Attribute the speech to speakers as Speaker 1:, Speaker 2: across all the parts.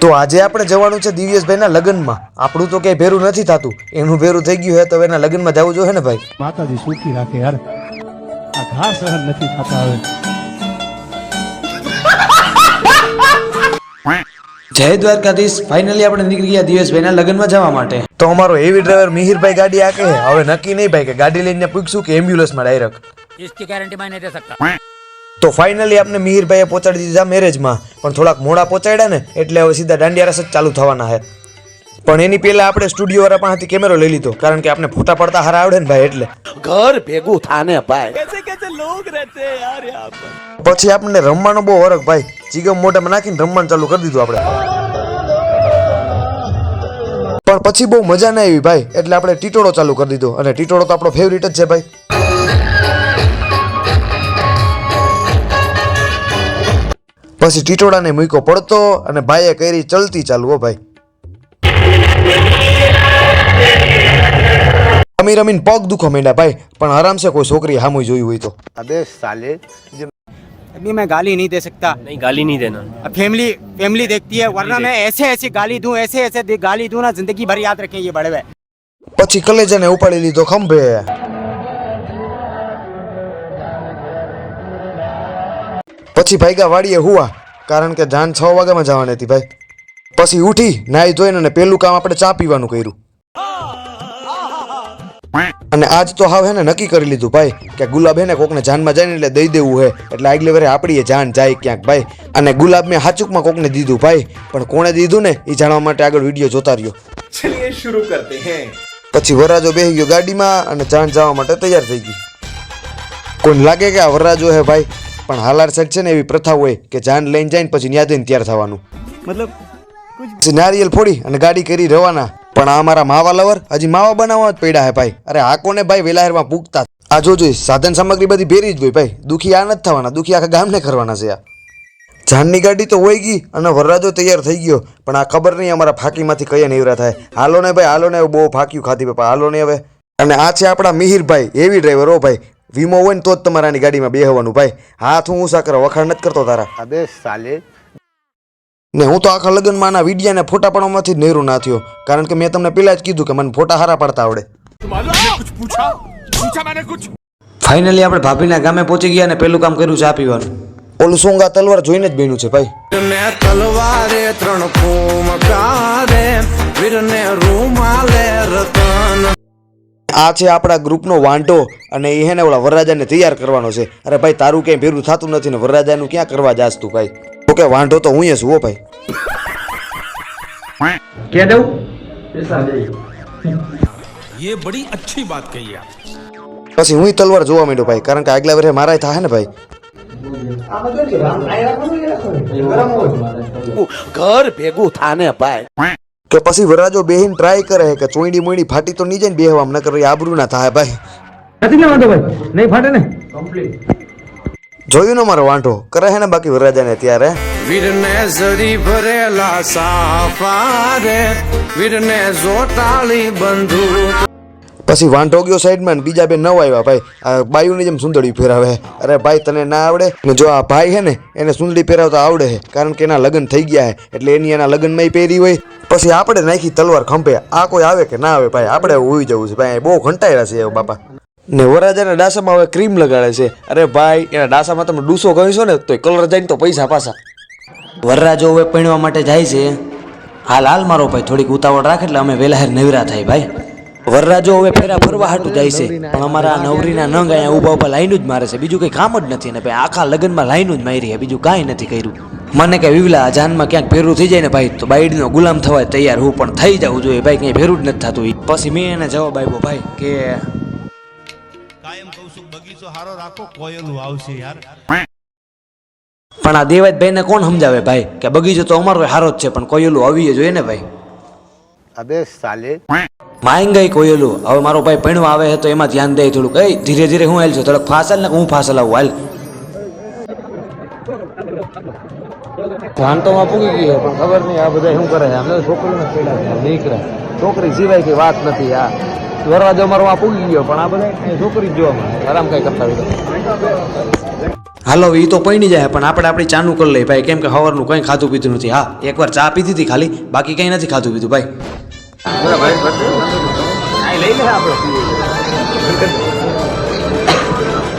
Speaker 1: તો આજે આપણે જવાનું છે દિવ્યેશભાઈના લગ્નમાં આપણું તો ક્યાંય ભેરું નથી થતું એનું ભેરું થઈ ગયું હે તો એના લગ્નમાં જવું જોઈએ ને ભાઈ
Speaker 2: માતાજી સુખી રાખે યાર આ ઘાસ સહન નથી થતા હવે
Speaker 1: જય દ્વારકાધીશ ફાઇનલી આપણે નીકળી ગયા દિવેશભાઈના લગ્નમાં જવા માટે તો અમારો હેવી ડ્રાઈવર મિહિરભાઈ ગાડી આ કહે હવે નક્કી નહીં ભાઈ કે ગાડી લઈને પૂછશું કે એમ્બ્યુલન્સમાં ડાયરેક્ટ
Speaker 3: इसकी गारंटी मैं नहीं दे सकता
Speaker 1: તો ફાઇનલી આપણે મિહિરભાઈએ પહોંચાડી દીધા મેરેજમાં પણ થોડાક મોડા પહોંચાડ્યા ને એટલે હવે સીધા દાંડિયા રસ જ ચાલુ થવાના છે. પણ એની પહેલા આપણે સ્ટુડિયો વાળા પાસેથી કેમેરો લઈ લીધો કારણ કે આપણે ફોટા પડતા હારા આવડે ને ભાઈ એટલે.
Speaker 4: ઘર ભેગું થાને ભાઈ.
Speaker 1: પછી આપણને રમવાનો બહુ વરખ ભાઈ ચીગમ મોઢામાં નાખીને રમવાનું ચાલુ કરી દીધું આપણે. પણ પછી બહુ મજા ના આવી ભાઈ એટલે આપણે ટીટોળો ચાલુ કરી દીધો. અને ટીટોળો તો આપણો ફેવરિટ જ છે ભાઈ. પછી ટીટોળાને મૂક્યો પડતો અને ભાઈએ કરી ચલતી ચાલુ હો ભાઈ રમી રમીને પગ દુખો માંડ્યા ભાઈ પણ આરામસે કોઈ છોકરી હામું જોયું હોય તો
Speaker 4: અબે સાલે
Speaker 5: अभी मैं गाली नहीं दे सकता
Speaker 6: नहीं गाली नहीं देना
Speaker 5: अब फैमिली फैमिली देखती है वरना मैं ऐसे ऐसे गाली दूं ऐसे ऐसे दे- गाली दूं ना जिंदगी भर याद रखें ये बड़े हुए
Speaker 1: પછી કલેજાને ઉપાડી લીધો ખંભે પછી ભાઈગા વાડીએ હુવા કારણ કે જાન છ વાગ્યામાં જવાની હતી ભાઈ. પછી ઉઠી નાઈ ધોઈને અને પેલું કામ આપણે ચા પીવાનું કર્યું. અને આજ તો હાવ હે ને નક્કી કરી લીધું ભાઈ કે ગુલાબ હે ને કોકને જાનમાં જાય ને એટલે દઈ દેવું હે. એટલે આગલી વારે આપણી જાન જાય ક્યાંક ભાઈ. અને ગુલાબ મેં હાચુકમાં કોકને દીધું ભાઈ પણ કોણે દીધું ને એ જાણવા માટે આગળ વીડિયો જોતા રહ્યો. પછી વરરાજો બેહી ગયો ગાડીમાં અને જાન જવા માટે તૈયાર થઈ ગઈ. કોઈ લાગે કે આ વરરાજો હે ભાઈ? પણ હાલાર સેટ છે ને એવી પ્રથા હોય કે જાન લઈને જાય ને પછી ન્યા જઈને તૈયાર થવાનું. મતલબ નારિયેલ ફોડી અને ગાડી કરી રવાના. પણ આ મારા માવા લવર હજી માવા બનાવવા જ પડ્યા હે ભાઈ. અરે આ કોને ભાઈ વેલાહેરમાં પૂગતા આ જોજો સાધન સામગ્રી બધી ભેરી જ હોય ભાઈ. દુખી આ નથી થવાના દુખી આખા ગામને કરવાના છે આ. જાનની ગાડી તો હોય ગઈ અને વરરાજો તૈયાર થઈ ગયો. પણ આ ખબર નહીં અમારા ફાકીમાંથી કયા નેવરા થાય. હાલો ને ભાઈ હાલો ને બહુ ફાક્યું ખાધી બાપા હાલો ને હવે. અને આ છે આપણા મિહિરભાઈ એવી ડ્રાઈવર હો ભાઈ. વીમો હોય ને તો જ તમારાની ગાડીમાં બેહવાનું ભાઈ. હાથ હું ઊંચા કરો વખાણ નથી કરતો તારા.
Speaker 4: અબે સાલે.
Speaker 1: ને હું તો આખા લગ્નમાં આના વિડિયા ને ફોટા પાડવામાંથી જ નેરું ના થયો. કારણ કે મેં તમને પેલા જ કીધું કે મને ફોટા હારા પાડતા આવડે. ફાઇનલી આપણે ભાભીના ગામે પહોંચી ગયા અને પેલું કામ કર્યું ચા પીવાનું. ઓલું સોંગા તલવાર જોઈને જ બન્યું છે ભાઈ.
Speaker 7: ને તલવારે ત્રણ વીરને રૂમાલે રતન.
Speaker 1: આ છે આપણા ગ્રુપનો વાંઢો અને એ હે ને ઓલા વરરાજાને તૈયાર કરવાનો છે અરે ભાઈ તારું ક્યાંય ભેરું થતું નથી ને વરરાજાનું ક્યાં કરવા જાસ તું ભાઈ ઓકે વાંઢો તો હું છું હો ભાઈ
Speaker 7: ये बड़ी अच्छी बात कही आप
Speaker 1: પછી હું તલવાર જોવા માંડ્યો ભાઈ કારણ કે આગલા વર્ષે મારાય થાય ને ભાઈ
Speaker 4: ઘર ભેગું થાને ભાઈ
Speaker 1: કે પછી વરરાજો બેહીને ટ્રાય કરે કે ચોઈડી મોઈડી ફાટી તો નહીં જાય ને બેહવામ ન કરે આબરૂ ના થાય ભાઈ. જોયું ને મારો વાંઢો? કરે હે ને બાકી વરરાજાને ત્યારે
Speaker 7: વીરને જરી ભરેલા સાફારે વીરને જોટાળી બંધુ
Speaker 1: પછી વાંઢો ગયો સાઈડમાં ને બીજા બે નવ આવ્યા. ભાઈ, આ બાયુની જેમ સુંદડી ફેરાવે અરે ભાઈ, તને ના આવડે? ને જો આ ભાઈ હે ને, એને સુંદડી ફેરાવતા આવડે છે કારણ કે એના લગ્ન થઈ ગયા છે એટલે એની એના લગ્નમાં પહેરી હોય. પછી આપણે નાખી તલવાર ખંભે. આ કોઈ આવે કે ના આવે ભાઈ? આપણે હોઈ જવું છે. ભાઈ બહુ ઘંટાયેલા છે બાપા. ને વરરાજાના ડાસામાં હવે ક્રીમ લગાડે છે. અરે ભાઈ, એના ડાસામાં તમે ડૂસો કહીશો ને, તો કલર જાય તો પૈસા પાછા. વરરાજો હવે પીણવા માટે જાય છે. હાલ હાલ મારો ભાઈ, થોડીક ઉતાવળ રાખે એટલે અમે વેલા નવરા થાય, ભાઈ. વરરાજો હવે ફેરા ફરવા હાટું જાય છે. પણ અમારા નવરીના નંગ અહીંયા ઊભા ઊભા લાઈન જ મારે છે. બીજું કંઈ કામ જ નથી. ને ભાઈ આખા લગ્નમાં લાઈનું જ મારી છે. બીજું કાંઈ નથી કર્યું. મને કે વિવલા જાનમાં ક્યાંક ભેરું થઈ જાય ને ભાઈ તો બાઈડનો ગુલામ થવા તૈયાર હું પણ થઈ જવું જોઈએ ભાઈ ક્યાંય ભેરું જ નથી થતું. પછી મેં એને જવાબ આપ્યો ભાઈ કે
Speaker 2: કાયમ કહું છું બગીચો હારો રાખો કોયલું આવશે યાર.
Speaker 1: પણ આ દેવાજભાઈને કોણ સમજાવે ભાઈ? કે બગીચો તો અમારો હારો જ છે પણ કોયલું આવીએ જોઈએ ને ભાઈ?
Speaker 4: અબે સાલે.
Speaker 1: ગઈ કોયલું. હવે મારો ભાઈ પૈણવા આવે છે તો એમાં ધ્યાન દે થોડુંક. એ ધીરે ધીરે હું હેલ છું. થોડોક ફાસલ ને હું ફાસલ આવું હાલ. ધ્યાન તો માં પૂગી ગયું પણ ખબર નહીં આ બધા શું કરે છે? આમ છોકરીને પેડા નીકળે. છોકરી સિવાય કઈ વાત નથી આ દરવાજો મારો આ પૂગી ગયો પણ આ બધા છોકરી જોવા મળે. આરામ કઈ કરતા હોય હાલો એ તો પૈણી જાય પણ આપણે આપણી ચાનું કરી લઈએ. ભાઈ કેમ કે સવારનું કંઈ ખાધું પીધું નથી. હા એકવાર ચા પીધી હતી ખાલી બાકી કંઈ નથી ખાધું પીધું ભાઈ.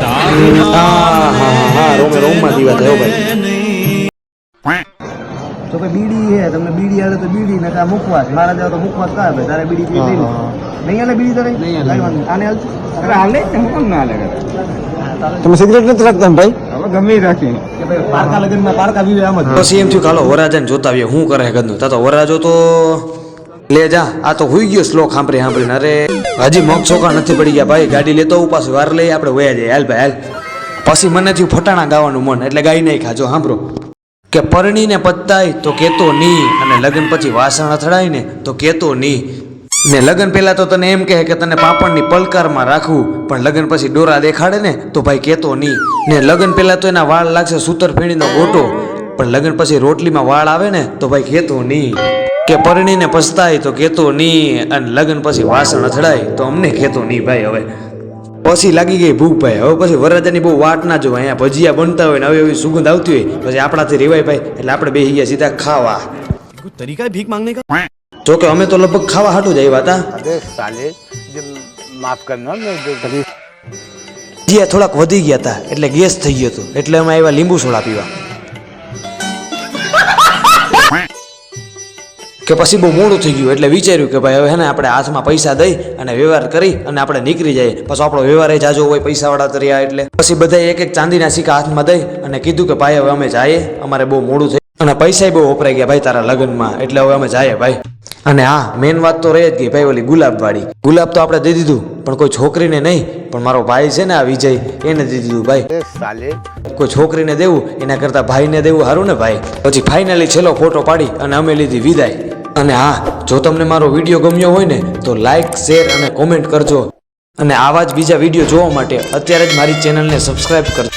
Speaker 1: હા હા હા રોમે રોમમાં દીવા થયો ભાઈ
Speaker 8: તો બીડી હે તમને બીડી આવે તો બીડી ને ત્યાં મુખવાસ મારા જેવા તો મુખવાસ કા ભાઈ તારે બીડી પી લઈ નહીં હાલે બીડી તારે? નહીં આને અરે હાલે હું કેમ ના હાલે
Speaker 9: તમે સિગરેટ નથી રાખતા ને ભાઈ?
Speaker 8: હવે ગમે રાખી. કે ભાઈ પારકા લગનમાં પારકા પીવે આમ જ.
Speaker 1: પછી એમ થયું ખાલો વરાજાને જોતા આવીએ શું કરે ગંદુ? તા તો વરાજો તો લે જા, આ તો હોઈ ગયો શ્લોક સાંભળી ખાંભરીને અરે, હજી મગ છોકરા નથી પડી ગયા ભાઈ, ગાડી લેતો હું પાછું વાર લઈ આપણે વયા જાય હાલ ભાઈ, હાલ. પછી મને થયું ફટાણા ગાવાનું મન, એટલે ગાઈ નહીં ખાજો સાંભળો. કે પરણીને પત્તાય તો કેતો નહીં, અને લગ્ન પછી વાસણ અથડાય ને તો કેતો નહીં. ને લગ્ન પહેલાં તો તને એમ કહે કે તને પાપડની પલકારમાં રાખવું પણ લગ્ન પછી ડોરા દેખાડે ને તો ભાઈ કેતો નહીં. ને લગ્ન પહેલાં તો એના વાળ લાગશે સૂતર ફેણીનો ગોટો, પણ લગ્ન પછી રોટલીમાં વાળ આવે ને તો ભાઈ કેતો નહીં. કે પરણીને પસ્તાય તો કહેતો નહીં અને લગ્ન પછી વાસણ અથડાય તો અમને કેતો નહીં ભાઈ હવે. પછી લાગી ગઈ ભૂખ ભાઈ. હવે પછી વરરાજાની બહુ વાટ ના જોવાય. અહીંયા ભજીયા બનતા હોય ને હવે એવી સુગંધ આવતી હોય. પછી આપણાથી રેવાય ભાઈ. એટલે આપણે બેસી ગયા સીધા ખાવા.
Speaker 10: તરીકા ભીખ માંગને કા
Speaker 1: જો કે અમે તો લગભગ ખાવા હાટું જ આવ્યા હતા.
Speaker 6: માફ કરના
Speaker 1: મેં થોડાક વધી ગયા હતા. એટલે ગેસ થઈ ગયો હતો. એટલે અમે આવ્યા લીંબુ સોડા પીવા. કે પછી બહુ મોડું થઈ ગયું એટલે વિચાર્યું કે ભાઈ હવે હેને આપણે હાથમાં પૈસા દઈ અને વ્યવહાર કરી અને આપણે નીકળી જઈએ. પછી આપણો વ્યવહાર એ જાજો હોય પૈસાવાળા તર્યા એટલે. પછી બધા એક એક ચાંદીના સિક્કા હાથમાં દઈ અને કીધું કે ભાઈ હવે અમે જઈએ. અમારે બહુ મોડું થઈ અને પૈસા બહુ વપરાઈ ગયા ભાઈ તારા લગ્નમાં. એટલે હવે અમે જઈએ ભાઈ. અને હા મેન વાત તો રહી જ ગઈ ભાઈ ઓલી ગુલાબવાળી. ગુલાબ તો આપણે દઈ દીધું પણ કોઈ છોકરીને નહીં. પણ મારો ભાઈ છે ને આ વિજય એને દઈ દીધું ભાઈ. કોઈ છોકરીને દેવું એના કરતાં ભાઈને દેવું સારું ને ભાઈ? પછી ફાઇનલી છેલ્લો ફોટો પાડી અને અમે લીધી વિદાય. અને હા, જો તમને મારો વીડિયો ગમ્યો હોય ને, તો લાઇક શેર અને કોમેન્ટ કરજો. અને આવા જ બીજા વીડિયો જોવા માટે અત્યારે જ મારી ચેનલને સબસ્ક્રાઇબ કરજો.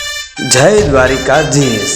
Speaker 1: જય દ્વારિકાધીશ.